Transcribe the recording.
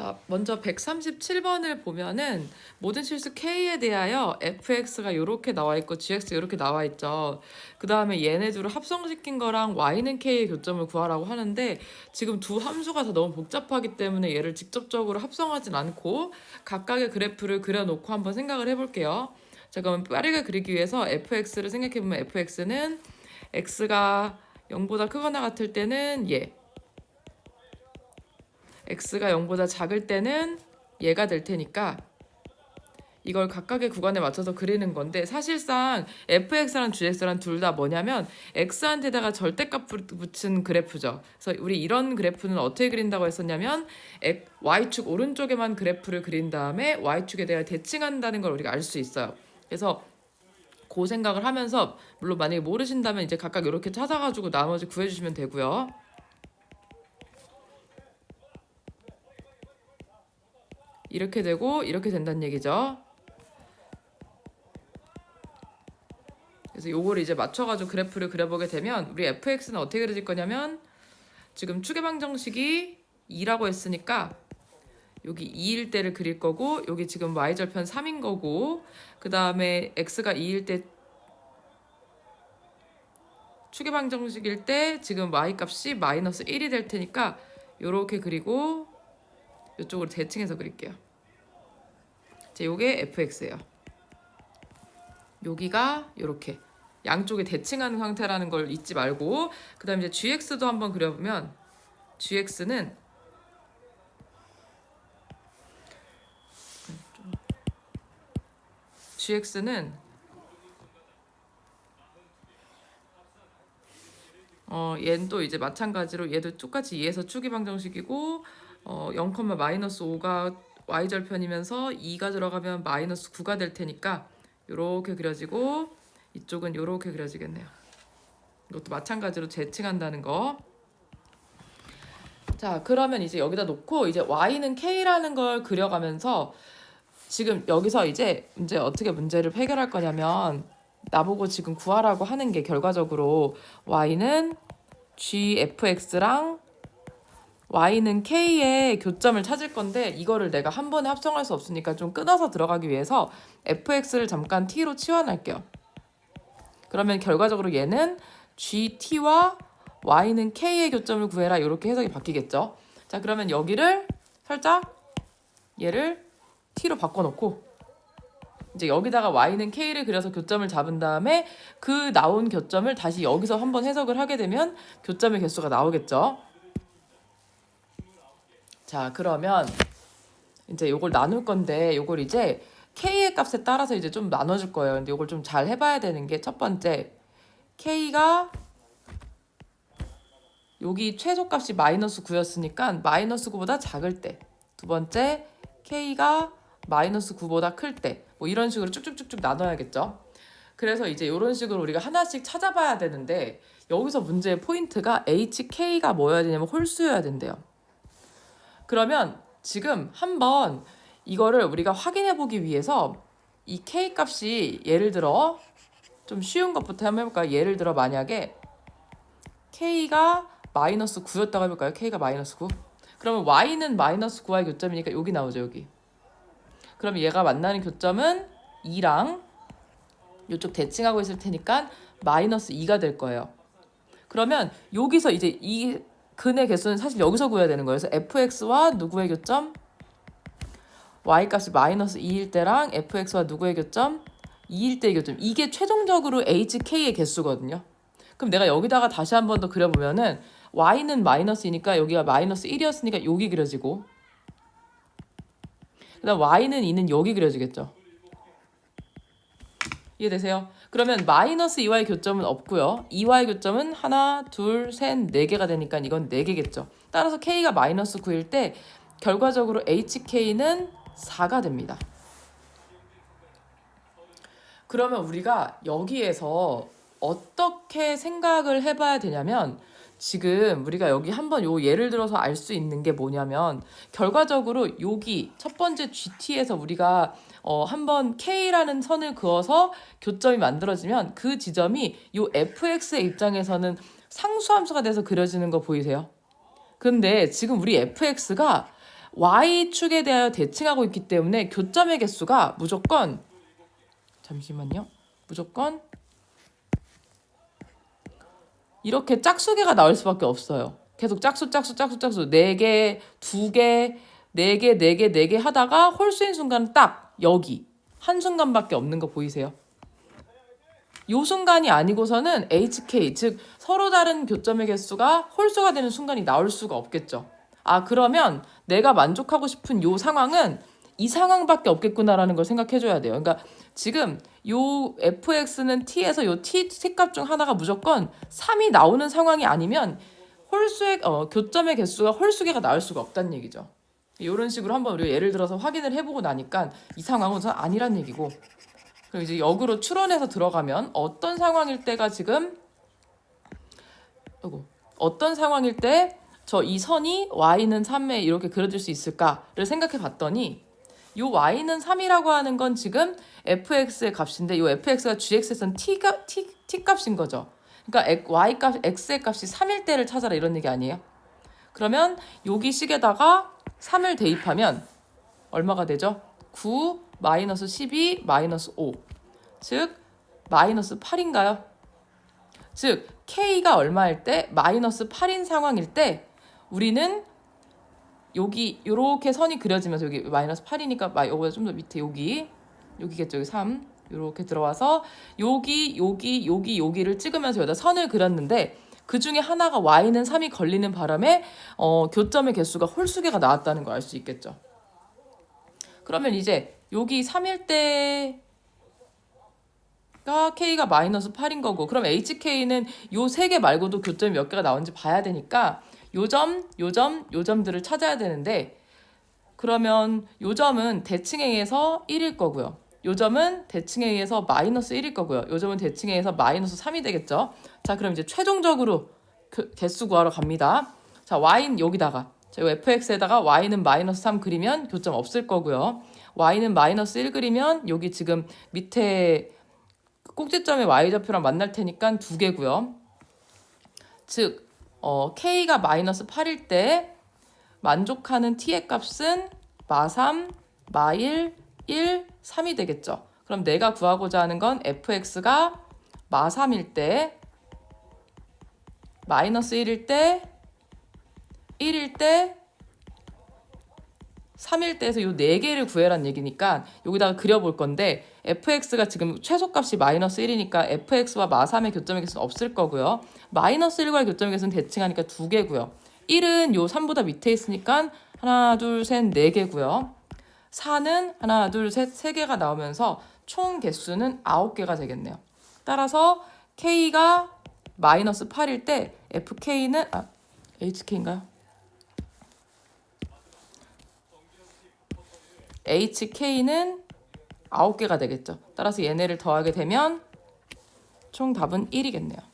자, 먼저 137번을 보면은 모든 실수 K에 대하여 fx가 이렇게 나와 있고 gx가 이렇게 나와 있죠. 그 다음에 얘네 둘을 합성시킨 거랑 y는 K의 교점을 구하라고 하는데 지금 두 함수가 다 너무 복잡하기 때문에 얘를 직접적으로 합성하진 않고 각각의 그래프를 그려놓고 한번 생각을 해볼게요. 자, 그러면 빠르게 그리기 위해서 fx를 생각해보면 fx는 x가 0보다 크거나 같을 때는 얘 x가 0보다 작을 때는 얘가 될 테니까 이걸 각각의 구간에 맞춰서 그리는 건데 사실상 fx랑 gx랑 둘 다 뭐냐면 x한테다가 절대값 부- 붙인 그래프죠. 그래서 우리 이런 그래프는 어떻게 그린다고 했었냐면 y축 오른쪽에만 그래프를 그린 다음에 y축에 대해 대칭한다는 걸 우리가 알 수 있어요. 그래서 그 생각을 하면서 물론 만약에 모르신다면 이제 각각 이렇게 찾아가지고 나머지 구해주시면 되고요. 이렇게 되고 이렇게 된다는 얘기죠. 그래서 요걸 이제 맞춰가지고 그래프를 그려보게 되면 우리 fx는 어떻게 그려질 거냐면 지금 축의 방정식이 2라고 했으니까 여기 2일 때를 그릴 거고 여기 지금 y절편 3인 거고 그 다음에 x가 2일 때 축의 방정식일 때 지금 y 값이 마이너스 1이 될 테니까 요렇게 그리고 이쪽으로 대칭해서 그릴게요. 자, 요게 fx예요. 여기가 요렇게 양쪽에 대칭하는 형태라는 걸 잊지 말고 그다음에 이제 gx도 한번 그려보면 gx는 gx는 어 얘는 또 이제 마찬가지로 얘도 똑같이 2에서 축이 방정식이고 어 0, 마이너스 5가 y절편이면서 2가 들어가면 마이너스 9가 될 테니까 요렇게 그려지고 이쪽은 요렇게 그려지겠네요. 이것도 마찬가지로 재칭한다는 거. 자, 그러면 이제 여기다 놓고 이제 y는 k라는 걸 그려가면서 지금 여기서 이제 이제 어떻게 문제를 해결할 거냐면 나보고 지금 구하라고 하는 게 결과적으로 y는 gfx랑 y는 k의 교점을 찾을 건데 이거를 내가 한 번에 합성할 수 없으니까 좀 끊어서 들어가기 위해서 fx를 잠깐 t로 치환할게요. 그러면 결과적으로 얘는 gt와 y는 k의 교점을 구해라 이렇게 해석이 바뀌겠죠. 자 그러면 여기를 살짝 얘를 t로 바꿔놓고 이제 여기다가 y는 k를 그려서 교점을 잡은 다음에 그 나온 교점을 다시 여기서 한번 해석을 하게 되면 교점의 개수가 나오겠죠. 자 그러면 이제 요걸 나눌 건데 요걸 이제 k의 값에 따라서 이제 좀 나눠줄 거예요. 근데 요걸 좀 잘 해봐야 되는 게 첫 번째 k가 여기 최소값이 마이너스 9였으니까 마이너스 9보다 작을 때. 두 번째 k가 마이너스 9보다 클 때. 뭐 이런 식으로 쭉쭉쭉쭉 나눠야겠죠. 그래서 이제 이런 식으로 우리가 하나씩 찾아봐야 되는데 여기서 문제의 포인트가 hk가 뭐여야 되냐면 홀수여야 된대요. 그러면 지금 한번 이거를 우리가 확인해 보기 위해서 이 k 값이 예를 들어 좀 쉬운 것부터 한번 해볼까요? 예를 들어 만약에 k가 마이너스 9였다고 해볼까요? k가 마이너스 9. 그러면 y는 마이너스 9와의 교점이니까 여기 나오죠 여기. 그럼 얘가 만나는 교점은 2랑 이쪽 대칭하고 있을 테니까 마이너스 2가 될 거예요. 그러면 여기서 이제 이 근의 개수는 사실 여기서 구해야 되는 거예요. 그래서 fx와 누구의 교점? y 값이 마이너스 2일 때랑 fx와 누구의 교점? 2일 때의 교점. 이게 최종적으로 hk의 개수거든요. 그럼 내가 여기다가 다시 한 번 더 그려보면은 y는 마이너스이니까 여기가 마이너스 1이었으니까 여기 그려지고 그 다음 y는 2는 여기 그려지겠죠. 이해되세요? 그러면 마이너스 2와의 교점은 없고요. 2와의 교점은 하나, 둘, 셋, 네 개가 되니까 이건 네 개겠죠. 따라서 k가 마이너스 9일 때 결과적으로 hk는 4가 됩니다. 그러면 우리가 여기에서 어떻게 생각을 해봐야 되냐면 지금 우리가 여기 한번 요 예를 들어서 알 수 있는 게 뭐냐면 결과적으로 여기 첫 번째 GT에서 우리가 어 한번 K라는 선을 그어서 교점이 만들어지면 그 지점이 요 FX의 입장에서는 상수함수가 돼서 그려지는 거 보이세요? 근데 지금 우리 FX가 y축에 대하여 대칭하고 있기 때문에 교점의 개수가 무조건 잠시만요. 무조건 이렇게 짝수개가 나올 수밖에 없어요. 계속 짝수 짝수 짝수 짝수 네 개, 두 개, 네 개, 네 개, 네 개 하다가 홀수인 순간 딱 여기 한 순간밖에 없는 거 보이세요? 요 순간이 아니고서는 HK 즉 서로 다른 교점의 개수가 홀수가 되는 순간이 나올 수가 없겠죠. 아 그러면 내가 만족하고 싶은 요 상황은 이 상황밖에 없겠구나라는 걸 생각해 줘야 돼요. 그러니까 지금 요 fx는 t에서 요 t t값 중 하나가 무조건 3이 나오는 상황이 아니면 홀수의 어, 교점의 개수가 홀수개가 나올 수가 없다는 얘기죠. 이런 식으로 한번 우리가 예를 들어서 확인을 해보고 나니까 이 상황은 아니란 얘기고 그리고 이제 역으로 추론해서 들어가면 어떤 상황일 때가 지금 어떤 상황일 때 저 이 선이 y는 3에 이렇게 그려질 수 있을까를 생각해 봤더니 요 y는 3이라고 하는 건 지금 fx의 값인데 요 fx가 gx에선 t가 t, t 값인 거죠. 그러니까 y 값 x의 값이 3일 때를 찾아라 이런 얘기 아니에요? 그러면 여기 식에다가 3을 대입하면 얼마가 되죠? 9 마이너스 12 마이너스 5. 즉 마이너스 8인가요? 즉 k가 얼마일 때 마이너스 8인 상황일 때 우리는 여기 요렇게 선이 그려지면서 여기 마이너스 8이니까 마 요거보다 좀 더 밑에 여기 여기겠죠 여기 3 요렇게 들어와서 여기 여기 여기 여기를 찍으면서 여기다 선을 그렸는데 그 중에 하나가 y는 3이 걸리는 바람에 어, 교점의 개수가 홀수개가 나왔다는 걸 알 수 있겠죠. 그러면 이제 여기 3일 때 가 k가 마이너스 8인 거고 그럼 hk는 요 세 개 말고도 교점이 몇 개가 나오는지 봐야 되니까 요 점, 요 점, 요 점들을 찾아야 되는데 그러면 요 점은 대칭에 의해서 1일 거고요. 요 점은 대칭에 의해서 마이너스 1일 거고요. 요 점은 대칭에 의해서 마이너스 3이 되겠죠. 자, 그럼 이제 최종적으로 그 개수 구하러 갑니다. 자, y는 여기다가 자, 요 fx에다가 y는 마이너스 3 그리면 교점 없을 거고요. y는 마이너스 1 그리면 여기 지금 밑에 꼭지점의 y좌표랑 만날 테니까 두 개고요. 즉 어, k가 마이너스 8일 때 만족하는 t의 값은 마3, 마1, 1, 3이 되겠죠. 그럼 내가 구하고자 하는 건 fx가 마3일 때 마이너스 1일 때 1일 때 3일 때에서 요네 개를 구해란 얘기니까 여기다가 그려볼 건데 fx가 지금 최소값이 마이너스 1이니까 fx와 마3의 교점의 개수는 없을 거고요. 마이너스 1과의 교점의 개수는 대칭하니까 두 개고요. 1은 요 3보다 밑에 있으니까 하나, 둘, 셋, 네 개고요. 4는 하나, 둘, 셋, 세 개가 나오면서 총 개수는 9개가 되겠네요. 따라서 k가 마이너스 8일 때 fk는 아, hk인가요? HK는 9개가 되겠죠. 따라서 얘네를 더하게 되면 총 답은 1이겠네요.